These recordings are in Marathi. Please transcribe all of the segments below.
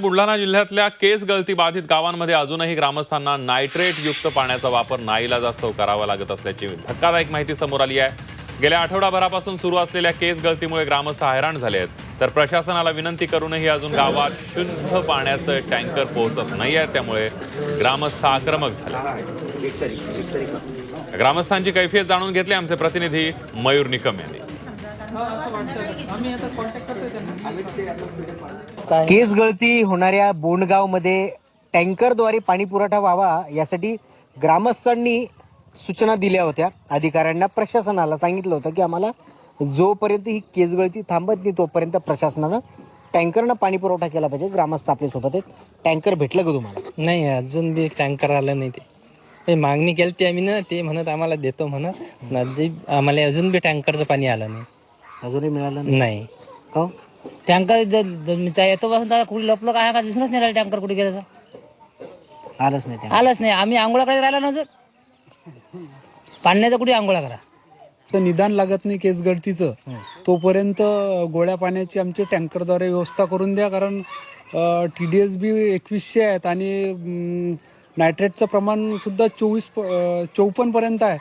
बुलढाणा जिल्ह्यातल्या केस गळती बाधित गावांमध्ये अजूनही ग्रामस्थांना नायट्रेट युक्त पाण्याचा वापर नाईलाजास्तव करावा लागत असल्याची धक्कादायक माहिती समोर आली आहे. गेल्या आठवडाभरापासून सुरू असलेल्या केस गळतीमुळे ग्रामस्थ हैराण झाले आहेत. तर प्रशासनाला विनंती करूनही अजून गावात शुद्ध पाण्याचं टँकर पोहोचत नाही आहे. त्यामुळे ग्रामस्थ आक्रमक झाले ग्रामस्थांची कैफियत जाणून घेतली आमचे प्रतिनिधी मयूर निकम यांनी. केस गळती होणाऱ्या बोंडगावमध्ये टँकरद्वारे पाणी पुरवठा व्हावा यासाठी ग्रामस्थांनी सूचना दिल्या होत्या. अधिकाऱ्यांना प्रशासनाला सांगितलं होतं की आम्हाला जोपर्यंत ही केस गळती थांबत नाही तोपर्यंत प्रशासनानं टँकरनं पाणी पुरवठा केला पाहिजे. ग्रामस्थ आपल्यासोबत आहेत. टँकर भेटलं का तुम्हाला? नाही अजून बी टँकर आलं नाही ते. मागणी केली ती आम्ही ना ते म्हणत आम्हाला देतो म्हणत. जे आम्हाला अजून बी टँकरचं पाणी आलं नाही. अजूनही मिळालं नाही? नाही. हो? टँकर येतो पासून त्याला कुठे लपलं काय का दिसूनच नाही राहिलं टँकर कुठे गेलं. आलंच नाही आलंच नाही. आम्ही आंघोळा करायला राहिला ना अजून? पाण्याचं कुठे आंघोळा करा? तर निदान लागत नाही केस गळतीचं तोपर्यंत गोळ्या पाण्याची आमची टँकरद्वारे व्यवस्था करून द्या. कारण टी डी एस बी एकवीसशे आहेत आणि नायट्रेटचं प्रमाण सुद्धा चोवीस चौपन्न पर्यंत आहे.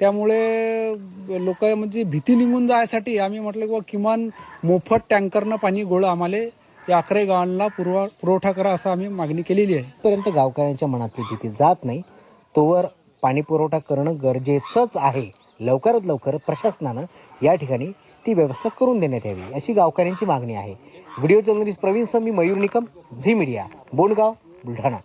त्यामुळे लोक म्हणजे भीती निघून जायसाठी आम्ही म्हटलं की किमान मोफत टँकरनं पाणी गोळं आम्हाला या अकराही गावांना पुरवा पुरवठा करा असं आम्ही मागणी केलेली आहे. पर्यंत गावकऱ्यांच्या मनातली भीती जात नाही. तोवर पाणी पुरवठा करणं गरजेचंच आहे. लवकरात लवकर प्रशासनानं या ठिकाणी ती व्यवस्था करून देण्यात यावी अशी गावकऱ्यांची मागणी आहे. Video journalist Pravin Sami Mayur Nikam Zee Media Bondgaon Buldhana.